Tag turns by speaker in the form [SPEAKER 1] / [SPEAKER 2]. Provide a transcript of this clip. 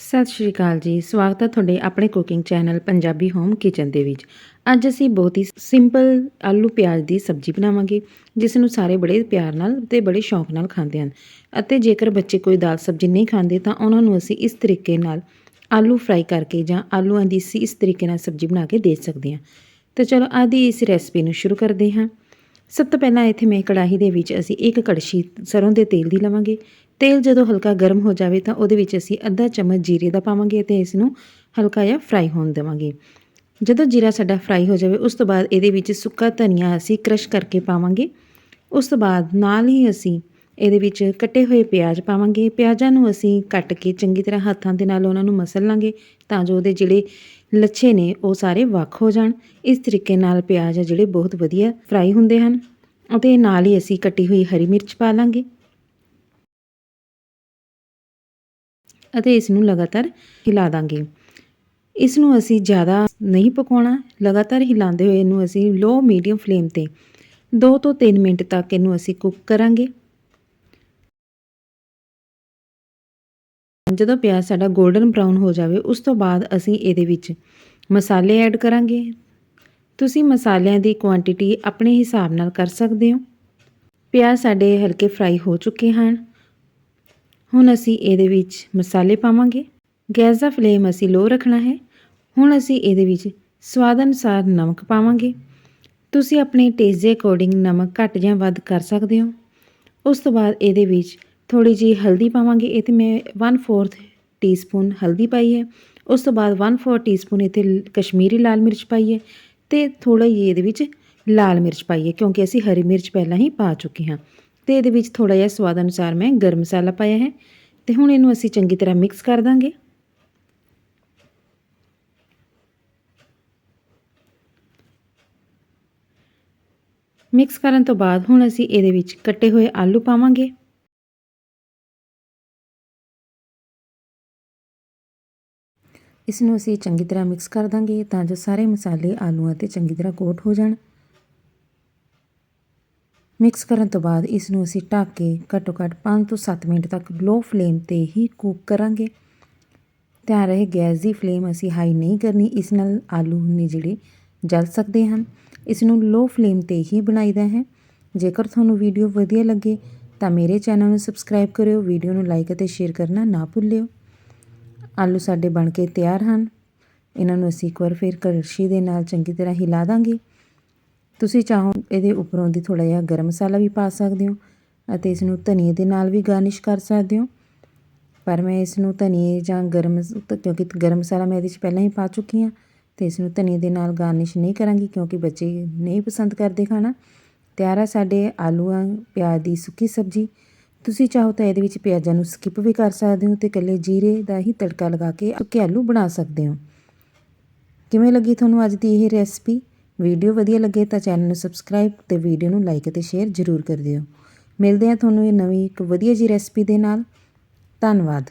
[SPEAKER 1] ਸਤਿ ਸ਼੍ਰੀ ਅਕਾਲ ਜੀ। ਸਵਾਗਤ ਹੈ ਤੁਹਾਡੇ ਆਪਣੇ cooking channel Punjabi home kitchen ਦੇ ਵਿੱਚ। ਅੱਜ ਅਸੀਂ ਬਹੁਤ ਹੀ ਸਿੰਪਲ ਆਲੂ ਪਿਆਜ਼ ਦੀ ਸਬਜ਼ੀ ਬਣਾਵਾਂਗੇ, ਜਿਸ ਨੂੰ ਸਾਰੇ ਬੜੇ ਪਿਆਰ ਨਾਲ ਤੇ ਬੜੇ ਸ਼ੌਂਕ ਨਾਲ ਖਾਂਦੇ ਹਨ। ਅਤੇ ਜੇਕਰ ਬੱਚੇ ਕੋਈ ਦਾਲ ਸਬਜ਼ੀ ਨਹੀਂ ਖਾਂਦੇ, ਤਾਂ ਉਹਨਾਂ ਨੂੰ ਅਸੀਂ ਇਸ ਤਰੀਕੇ ਨਾਲ ਆਲੂ ਫਰਾਈ ਕਰਕੇ ਜਾਂ ਆਲੂਆਂ ਦੀ ਸੀ ਇਸ ਤਰੀਕੇ ਨਾਲ ਸਬਜ਼ੀ ਬਣਾ ਕੇ ਦੇ ਸਕਦੇ ਹਾਂ। ਤਾਂ ਚਲੋ ਅੱਜ ਦੀ ਇਸ ਰੈਸਪੀ ਨੂੰ ਸ਼ੁਰੂ ਕਰਦੇ ਹਾਂ। ਸਭ ਤੋਂ ਪਹਿਲਾਂ ਇੱਥੇ ਮੈਂ ਕੜਾਹੀ ਦੇ ਵਿੱਚ ਅਸੀਂ ਇੱਕ ਕੜਛੀ ਸਰੋਂ ਦੇ ਤੇਲ ਦੀ ਲਵਾਂਗੇ। ਤੇਲ ਜਦੋਂ ਹਲਕਾ ਗਰਮ ਹੋ ਜਾਵੇ ਤਾਂ ਉਹਦੇ ਵਿੱਚ ਅਸੀਂ ਅੱਧਾ ਚਮਚ ਜੀਰੇ ਦਾ ਪਾਵਾਂਗੇ ਅਤੇ ਇਸ ਨੂੰ ਹਲਕਾ ਜਿਹਾ ਫਰਾਈ ਹੋਣ ਦੇਵਾਂਗੇ। ਜਦੋਂ ਜੀਰਾ ਸਾਡਾ ਫਰਾਈ ਹੋ ਜਾਵੇ, ਉਸ ਤੋਂ ਬਾਅਦ ਇਹਦੇ ਵਿੱਚ ਸੁੱਕਾ ਧਨੀਆ ਅਸੀਂ ਕ੍ਰਸ਼ ਕਰਕੇ ਪਾਵਾਂਗੇ। ਉਸ ਤੋਂ ਬਾਅਦ ਨਾਲ ਹੀ ਅਸੀਂ ਇਹਦੇ ਵਿੱਚ ਕੱਟੇ ਹੋਏ ਪਿਆਜ਼ ਪਾਵਾਂਗੇ। ਪਿਆਜ਼ਾਂ ਨੂੰ ਅਸੀਂ ਕੱਟ ਕੇ ਚੰਗੀ ਤਰ੍ਹਾਂ ਹੱਥਾਂ ਦੇ ਨਾਲ ਉਹਨਾਂ ਨੂੰ ਮਸਲ ਲਾਂਗੇ ਤਾਂ ਜੋ ਉਹਦੇ ਜਿਹੜੇ ਲੱਛੇ ਨੇ ਉਹ ਸਾਰੇ ਵੱਖ ਹੋ ਜਾਣ। ਇਸ ਤਰੀਕੇ ਨਾਲ ਪਿਆਜ਼ ਆ ਜਿਹੜੇ ਬਹੁਤ ਵਧੀਆ ਫਰਾਈ ਹੁੰਦੇ ਹਨ ਅਤੇ ਨਾਲ ਹੀ ਅਸੀਂ ਕੱਟੀ ਹੋਈ ਹਰੀ ਮਿਰਚ ਪਾ ਲਾਂਗੇ। ਅਤੇ ਇਸ ਨੂੰ ਲਗਾਤਾਰ ਹਿਲਾ ਦਾਂਗੇ। ਇਸ ਨੂੰ ਅਸੀਂ ਜ਼ਿਆਦਾ ਨਹੀਂ ਪਕਾਉਣਾ, ਲਗਾਤਾਰ ਹਿਲਾਉਂਦੇ ਹੋਏ ਇਹਨੂੰ ਅਸੀਂ ਲੋ ਮੀਡੀਅਮ ਫਲੇਮ ਤੇ 2 ਤੋਂ 3 ਮਿੰਟ ਤੱਕ ਇਹਨੂੰ ਅਸੀਂ ਕੁੱਕ ਕਰਾਂਗੇ। ਜਦੋਂ ਪਿਆਜ਼ ਸਾਡਾ 골ਡਨ ਬ੍ਰਾਊਨ ਹੋ ਜਾਵੇ, ਉਸ ਤੋਂ ਬਾਅਦ ਅਸੀਂ ਇਹਦੇ ਵਿੱਚ ਮਸਾਲੇ ਐਡ ਕਰਾਂਗੇ। ਤੁਸੀਂ ਮਸਾਲਿਆਂ ਦੀ ਕੁਆਂਟੀਟੀ ਆਪਣੇ ਹਿਸਾਬ ਨਾਲ ਕਰ ਸਕਦੇ ਹੋ। ਪਿਆਜ਼ ਸਾਡੇ ਹਲਕੇ ਫਰਾਈ ਹੋ ਚੁੱਕੇ ਹਨ। ਹੁਣ ਅਸੀਂ ਇਹਦੇ ਵਿੱਚ ਮਸਾਲੇ ਪਾਵਾਂਗੇ। ਗੈਸ ਦਾ ਫਲੇਮ ਅਸੀਂ ਲੋ ਰੱਖਣਾ ਹੈ। ਹੁਣ ਅਸੀਂ ਇਹਦੇ ਵਿੱਚ ਸਵਾਦ ਅਨੁਸਾਰ ਨਮਕ ਪਾਵਾਂਗੇ। ਤੁਸੀਂ ਆਪਣੇ ਟੇਸਟ ਦੇ ਅਕੋਰਡਿੰਗ ਨਮਕ ਘੱਟ ਜਾਂ ਵੱਧ ਕਰ ਸਕਦੇ ਹੋ। ਉਸ ਤੋਂ ਬਾਅਦ ਇਹਦੇ ਵਿੱਚ ਥੋੜੀ ਜੀ ਹਲਦੀ ਪਾਵਾਂਗੇ, ਇਹ ਤੇ ਮੈਂ 1/4 ਟੀਸਪੂਨ ਹਲਦੀ ਪਾਈ ਹੈ। ਉਸ ਤੋਂ ਬਾਅਦ 1/4 ਟੀਸਪੂਨ ਇੱਥੇ ਕਸ਼ਮੀਰੀ ਲਾਲ ਮਿਰਚ ਪਾਈ ਹੈ ਤੇ ਥੋੜਾ ਜਿਹਾ ਇਹਦੇ ਵਿੱਚ ਲਾਲ ਮਿਰਚ ਪਾਈ ਹੈ, ਕਿਉਂਕਿ ਅਸੀਂ ਹਰੀ ਮਿਰਚ ਪਹਿਲਾਂ ਹੀ ਪਾ ਚੁੱਕੇ ਹਾਂ। ਤੇ ਇਹਦੇ ਵਿੱਚ ਥੋੜਾ ਜਿਹਾ ਸਵਾਦ ਅਨੁਸਾਰ ਮੈਂ ਗਰਮ ਮਸਾਲਾ ਪਾਇਆ ਹੈ ਤੇ ਹੁਣ ਇਹਨੂੰ ਅਸੀਂ ਚੰਗੀ ਤਰ੍ਹਾਂ ਮਿਕਸ ਕਰ ਦਾਂਗੇ। ਮਿਕਸ ਕਰਨ ਤੋਂ ਬਾਅਦ ਹੁਣ ਅਸੀਂ ਇਹਦੇ ਵਿੱਚ ਕੱਟੇ ਹੋਏ ਆਲੂ ਪਾਵਾਂਗੇ। ਇਸ ਨੂੰ ਅਸੀਂ ਚੰਗੀ ਤਰ੍ਹਾਂ ਮਿਕਸ ਕਰ ਦਾਂਗੇ ਤਾਂ ਜੋ ਸਾਰੇ ਮਸਾਲੇ, ਆਲੂਆਂ ਤੇ ਚੰਗੀ ਤਰ੍ਹਾਂ ਕੋਟ ਹੋ ਜਾਣ। ਮਿਕਸ ਕਰਨ ਤੋਂ ਬਾਅਦ ਇਸ ਨੂੰ ਅਸੀਂ ਢੱਕ ਕੇ ਘੱਟੋ ਘੱਟ 5 ਤੋਂ 7 ਮਿੰਟ ਤੱਕ ਲੋ ਫਲੇਮ ਤੇ ਹੀ ਕੁੱਕ ਕਰਾਂਗੇ। ਧਿਆਨ ਰਹੇ ਗੈਸ ਦੀ ਫਲੇਮ ਅਸੀਂ ਹਾਈ ਨਹੀਂ ਕਰਨੀ, ਇਸ ਨਾਲ ਆਲੂ ਨੇ ਜਿਹੜੇ ਜਲ ਸਕਦੇ ਹਨ। ਇਸ ਨੂੰ ਲੋ ਫਲੇਮ ਤੇ ਹੀ ਬਣਾਈਦਾ ਹੈ। ਜੇਕਰ ਤੁਹਾਨੂੰ ਵੀਡੀਓ ਵਧੀਆ ਲੱਗੇ ਤਾਂ ਮੇਰੇ ਚੈਨਲ ਨੂੰ ਸਬਸਕ੍ਰਾਈਬ ਕਰਿਓ ਵੀਡੀਓ ਨੂੰ ਲਾਈਕ ਅਤੇ ਸ਼ੇਅਰ ਕਰਨਾ ਨਾ ਭੁੱਲਿਓ। ਆਲੂ ਸਾਡੇ ਬਣ ਕੇ ਤਿਆਰ ਹਨ। ਇਹਨਾਂ ਨੂੰ ਅਸੀਂ ਇੱਕ ਵਾਰ ਫਿਰ ਕੜਛੀ ਦੇ ਨਾਲ ਚੰਗੀ ਤਰ੍ਹਾਂ ਹਿਲਾ ਦਾਂਗੇ। ਤੁਸੀਂ ਚਾਹੋ ਇਹਦੇ ਉੱਪਰੋਂ ਦੀ ਥੋੜਾ ਜਿਹਾ ਗਰਮ ਮਸਾਲਾ ਵੀ ਪਾ ਸਕਦੇ ਹੋ ਅਤੇ ਇਸ ਨੂੰ ਧਨੀਏ ਦੇ ਨਾਲ ਵੀ ਗਾਰਨਿਸ਼ ਕਰ ਸਕਦੇ ਹੋ। ਪਰ ਮੈਂ ਇਸ ਨੂੰ ਧਨੀਏ ਜਾਂ ਗਰਮ ਕਿਉਂਕਿ ਗਰਮ ਮਸਾਲਾ ਮੈਂ ਇਹਦੇ ਵਿੱਚ ਪਹਿਲਾਂ ਹੀ ਪਾ ਚੁੱਕੀ ਹਾਂ ਤੇ ਇਸ ਨੂੰ ਧਨੀਏ ਦੇ ਨਾਲ ਗਾਰਨਿਸ਼ ਨਹੀਂ ਕਰਾਂਗੀ ਕਿਉਂਕਿ ਬੱਚੇ ਨਹੀਂ ਪਸੰਦ ਕਰਦੇ ਖਾਣਾ। ਤਿਆਰ ਆ ਸਾਡੇ ਆਲੂਆਂ, ਪਿਆਜ਼ ਦੀ ਸੁੱਕੀ ਸਬਜ਼ੀ ਤੁਸੀਂ ਚਾਹੋ ਤਾਂ ਇਹਦੇ ਵਿੱਚ ਪਿਆਜ਼ਾਂ ਨੂੰ ਸਕਿਪ ਵੀ ਕਰ ਸਕਦੇ ਹੋ ਤੇ ਇਕੱਲੇ ਜੀਰੇ ਦਾ ਹੀ ਤੜਕਾ ਲਗਾ ਕੇ ਸੁੱਕੇ ਆਲੂ ਬਣਾ ਸਕਦੇ ਹੋ। ਕਿਵੇਂ ਲੱਗੀ ਤੁਹਾਨੂੰ ਅੱਜ ਦੀ ਇਹ ਰੈਸਪੀ ਵੀਡੀਓ ਵਧੀਆ ਲੱਗੇ ਤਾਂ ਚੈਨਲ ਨੂੰ ਸਬਸਕ੍ਰਾਈਬ ਤੇ ਵੀਡੀਓ ਨੂੰ ਲਾਈਕ ਅਤੇ ਸ਼ੇਅਰ ਜ਼ਰੂਰ ਕਰ ਦਿਓ। ਮਿਲਦੇ ਹਾਂ ਤੁਹਾਨੂੰ ਇਹ ਨਵੀਂ ਇੱਕ ਵਧੀਆ ਜੀ ਰੈਸਪੀ ਦੇ ਨਾਲ। ਧੰਨਵਾਦ।